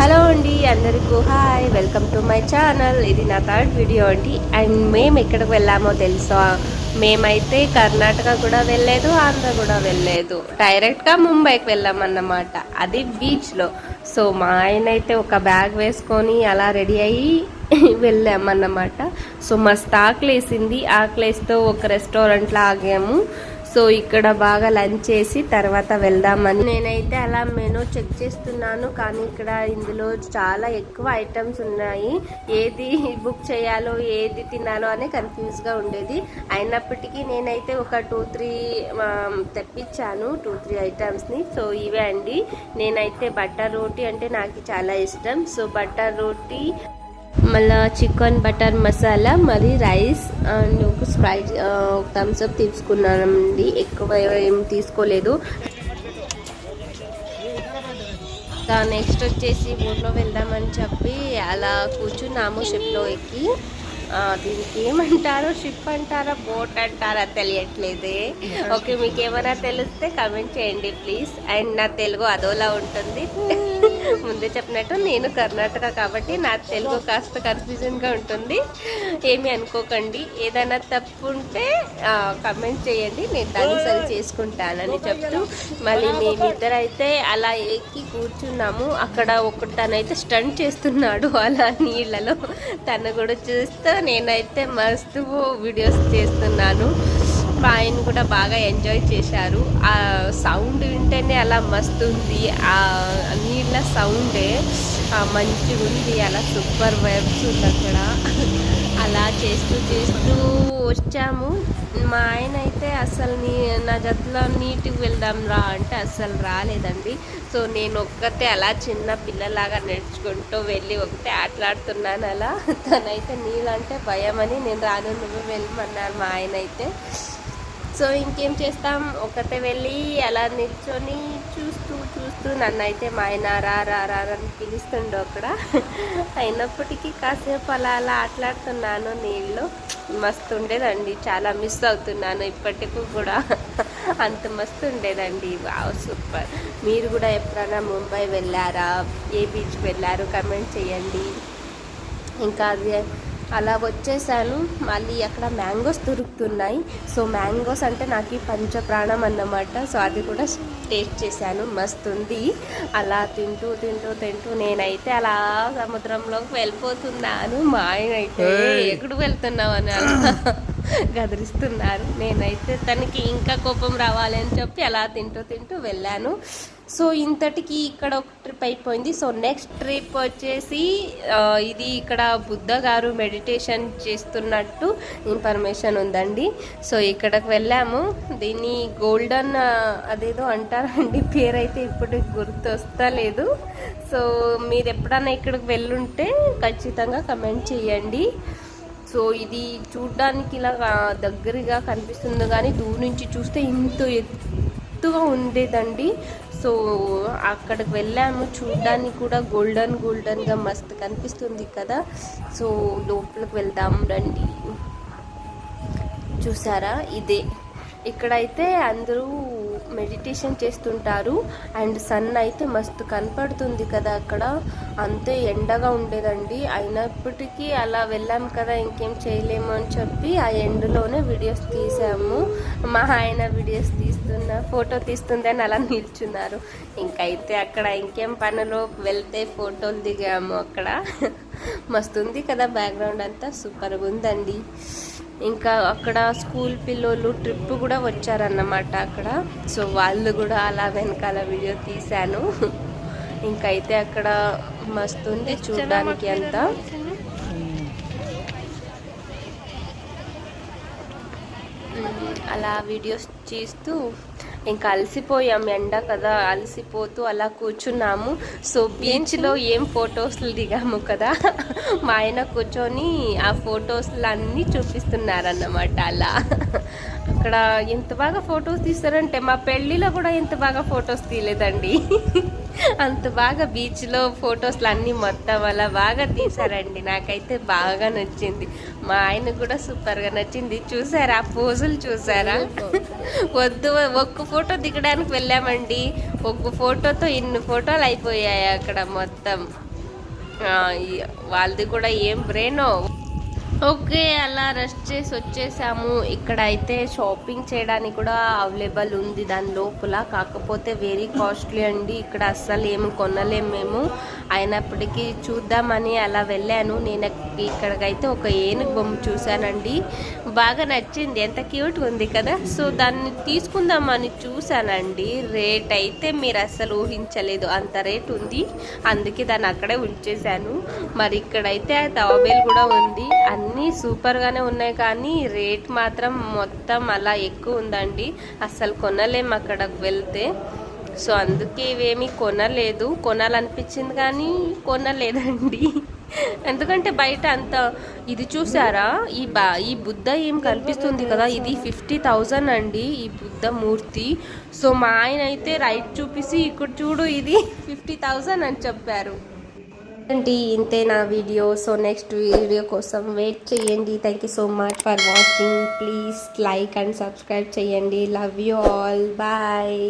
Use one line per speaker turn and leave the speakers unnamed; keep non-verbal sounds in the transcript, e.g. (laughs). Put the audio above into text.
Hello అండి అందరికీ hi. Welcome to my channel. ఇది నా థర్డ్ వీడియో అండి. అండ్ మేము ఎక్కడికి వెళ్ళామో తెలుసా? మేమైతే కర్ణాటక కూడా వెళ్ళలేదు ఆంధ్ర కూడా వెళ్ళలేదు. డైరెక్ట్గా ముంబైకి వెళ్ళామన్నమాట. అది బీచ్లో సో మా ఆయన అయితే ఒక బ్యాగ్ వేసుకొని అలా రెడీ అయ్యి (laughs) వెళ్ళామన్నమాట. సో మస్తు ఆకలేసింది ఆకలేస్తూ ఒక రెస్టారెంట్లో ఆగాము. సో ఇక్కడ బాగా లంచ్ చేసి తర్వాత వెళ్దామని నేనైతే అలా మెనూ చెక్ చేస్తున్నాను కానీ ఇక్కడ ఇందులో చాలా ఎక్కువ ఐటమ్స్ ఉన్నాయి. ఏది బుక్ చేయాలో ఏది తినాలో అని కన్ఫ్యూజ్గా ఉండేది. అయినప్పటికీ నేనైతే ఒక టూ త్రీ um, తెప్పించాను టూ త్రీ ఐటమ్స్ని సో ఇవే అండి. నేనైతే బట్టర్ రోటీ అంటే నాకు చాలా ఇష్టం. సో బటర్ రోటీ మళ్ళా చికెన్ బటర్ మసాలా మరి రైస్ అండ్ ఒక స్ప్రైట్ ఒక థమ్స్ అప్ తీసుకున్నానండి. ఎక్కువ ఏం తీసుకోలేదు. నెక్స్ట్ వచ్చేసి ఊర్లో వెళ్దామని చెప్పి అలా కూర్చున్నాము షిప్లో ఎక్కి దీనికి ఏమంటారో షిప్ అంటారా బోట్ అంటారా తెలియట్లేదే. ఓకే మీకు ఏమైనా తెలిస్తే కమెంట్ చేయండి ప్లీజ్. అండ్ నా తెలుగు అదోలా ఉంటుంది. (laughs) ముందే చెప్పినట్టు నేను కర్ణాటక కాబట్టి నా తెలుగు కాస్త కన్ఫ్యూజన్గా ఉంటుంది. ఏమి అనుకోకండి. ఏదైనా తప్పు ఉంటే కమెంట్ చేయండి. నేను దాన్ని సరి చేసుకుంటానని చెప్తూ మళ్ళీ మేమిద్దరైతే అలా ఎక్కి కూర్చున్నాము. అక్కడ ఒక తనైతే స్టంట్ చేస్తున్నాడు అలా నీళ్ళలో. తను కూడా చూస్తూ నేనైతే మస్తు వీడియోస్ చేస్తున్నాను. మా ఆయన కూడా బాగా ఎంజాయ్ చేశారు. ఆ సౌండ్ వింటేనే అలా మస్తు ఉంది. ఆ నీళ్ళ సౌండే మంచిగా ఉంది. అలా సూపర్ వైబ్స్ ఉంది అక్కడ. అలా చేస్తూ చేస్తూ వచ్చాము. మా ఆయన అయితే అసలు నీ నా జతలో నీటికి వెళ్దాం రా అంటే అస్సలు రాలేదండి. సో నేను ఒక్కతే అలా చిన్న పిల్లలాగా నడుచుకుంటూ వెళ్ళి ఒకటే ఆటలాడుతున్నాను అలా. తనైతే నీళ్ళంటే భయం అని నేను రాను నువ్వు వెళ్ళమన్నారు మా ఆయన అయితే. సో ఇంకేం చేస్తాం? ఒకటే వెళ్ళి అలా నిల్చొని చూస్తూ చూస్తూ నన్ను అయితే మా ఆయన రా రా రా అని పిలుస్తుండు అక్కడ. అయినప్పటికీ కాసేపు అలా అలా ఆటలాడుతున్నాను నీళ్ళు. మస్తు ఉండేదండి. చాలా మిస్ అవుతున్నాను ఇప్పటికీ కూడా. అంత మస్తు ఉండేదండి. Wow super. మీరు కూడా ఎప్పుడైనా ముంబై వెళ్ళారా? ఏ బీచ్కి వెళ్ళారు? కమెంట్ చేయండి. ఇంకా అది అలా వచ్చేసాను మళ్ళీ అక్కడ మ్యాంగోస్ దొరుకుతున్నాయి. సో మ్యాంగోస్ అంటే నాకు ఈ పంచప్రాణం అన్నమాట. సో అది కూడా టేస్ట్ చేశాను. మస్తు ఉంది అలా తింటూ తింటూ తింటూ నేనైతే అలా సముద్రంలోకి వెళ్ళిపోతున్నాను. మా ఆయన అయితే ఎక్కడు వెళ్తున్నావు? అని అలా (laughs) గదిరిస్తున్నారు. నేనైతే తనకి ఇంకా కోపం రావాలి అని చెప్పి అలా తింటూ తింటూ వెళ్ళాను. సో ఇంతటికి ఇక్కడ ఒక ట్రిప్ అయిపోయింది. సో నెక్స్ట్ ట్రిప్ వచ్చేసి ఇది ఇక్కడ బుద్ధ గారు మెడిటేషన్ చేస్తున్నట్టు ఇన్ఫర్మేషన్ ఉందండి. సో ఇక్కడికి వెళ్ళాము. దీన్ని గోల్డెన్ అదేదో అంటారండి పేరైతే ఇప్పుడు గుర్తొస్తలేదు. సో మీరు ఎప్పుడైనా ఇక్కడికి వెళ్ళుంటే ఖచ్చితంగా కమెంట్ చేయండి. సో ఇది చూడ్డానికి ఇలా దగ్గరగా కనిపిస్తుంది కానీ దూరం నుంచి చూస్తే ఇంత ఎత్తుగా ఉండేదండి. సో అక్కడికి వెళ్ళాము. చూడ్డానికి కూడా గోల్డెన్ గోల్డెన్గా మస్తు కనిపిస్తుంది కదా. సో లోపలికి వెళ్దాం రండి. చూసారా? ఇదే. ఇక్కడైతే అందరూ మెడిటేషన్ చేస్తుంటారు. అండ్ సన్ అయితే మస్తు కనపడుతుంది కదా అక్కడ. అంతే ఎండగా ఉండేదండి. అయినప్పటికీ అలా వెళ్ళాం కదా ఇంకేం చేయలేము అని చెప్పి ఆ ఎండలోనే వీడియోస్ తీసాము. మా ఆయన వీడియోస్ తీస్తున్న ఫోటో తీస్తుందని అలా నిల్చున్నారు. ఇంకైతే అక్కడ ఇంకేం పనులు వెళ్తే ఫోటోలు దిగాము అక్కడ. మస్తుంది కదా బ్యాక్గ్రౌండ్ అంతా. సూపర్గా ఉందండి. ఇంకా అక్కడ స్కూల్ పిల్లోళ్ళు ట్రిప్ కూడా వచ్చారన్నమాట అక్కడ. సో వాళ్ళు కూడా అలా వెనకాల వీడియో తీశాను. ఇంకైతే అక్కడ మస్తుంది చూడడానికి అంతా. అలా వీడియోస్ చేస్తూ ఇంకా అలసిపోయాం ఎండ కదా అలసిపోతూ అలా కూర్చున్నాము. సో బీచ్లో ఏం ఫొటోస్లు దిగాము కదా మా ఆయన కూర్చొని ఆ ఫొటోస్లు అన్నీ చూపిస్తున్నారన్నమాట అలా. అక్కడ ఎంత బాగా ఫొటోస్ తీస్తారంటే మా పెళ్ళిలో కూడా ఎంత బాగా ఫొటోస్ తీయలేదండి. అంత బాగా బీచ్లో ఫొటోస్లు అన్నీ మొత్తం అలా బాగా తీశారండి. నాకైతే బాగా నచ్చింది. మా ఆయన కూడా సూపర్గా నచ్చింది. చూసారా? ఆ పోజులు చూసారా? వద్దు ఒక్క ఫోటో దిగడానికి వెళ్ళామండి. ఒక్క ఫోటోతో ఇన్ని ఫోటోలు అయిపోయాయి అక్కడ మొత్తం. వాళ్ళది కూడా ఏం బ్రెయినో ఓకే అలా రెస్ట్ చేసి వచ్చేసాము. ఇక్కడ అయితే షాపింగ్ చేయడానికి కూడా అవైలబుల్ ఉంది దాని లోపల. కాకపోతే వెరీ కాస్ట్లీ అండి. ఇక్కడ అస్సలు ఏమి కొనలేము మేము. అయినప్పటికీ చూద్దామని అలా వెళ్ళాను. నేను ఇక్కడికైతే ఒక ఏనుగు బొమ్మ చూశానండి. బాగా నచ్చింది. ఎంత క్యూట్ ఉంది కదా. సో దాన్ని తీసుకుందామని చూశానండి. రేట్ అయితే మీరు అస్సలు ఊహించలేదు. అంత రేట్ ఉంది. అందుకే దాన్ని అక్కడే ఉంచేశాను. మరి ఇక్కడైతే తాబేలు కూడా ఉంది. అన్నీ సూపర్గానే ఉన్నాయి కానీ రేట్ మాత్రం మొత్తం అలా ఎక్కువ ఉందండి. అస్సలు కొనలేము అక్కడికి వెళ్తే. సో అందుకే ఇవేమీ కొనలేదు. కొనాలనిపించింది కానీ కొనలేదండి. ఎందుకంటే బయట అంత ఇది చూసారా? ఈ బా ఈ బుద్ధ ఏం కనిపిస్తుంది కదా? ఇది ఫిఫ్టీ థౌజండ్ అండి ఈ బుద్ధ మూర్తి. సో మా ఆయన అయితే రైట్ చూపిసి ఇక్కడ చూడు ఇది ఫిఫ్టీ థౌజండ్ అని చెప్పారు. అండి ఇంతే నా వీడియో. సో నెక్స్ట్ వీడియో కోసం వెయిట్ చేయండి. Thank you so much for watching please like and subscribe చేయండి. Love you all bye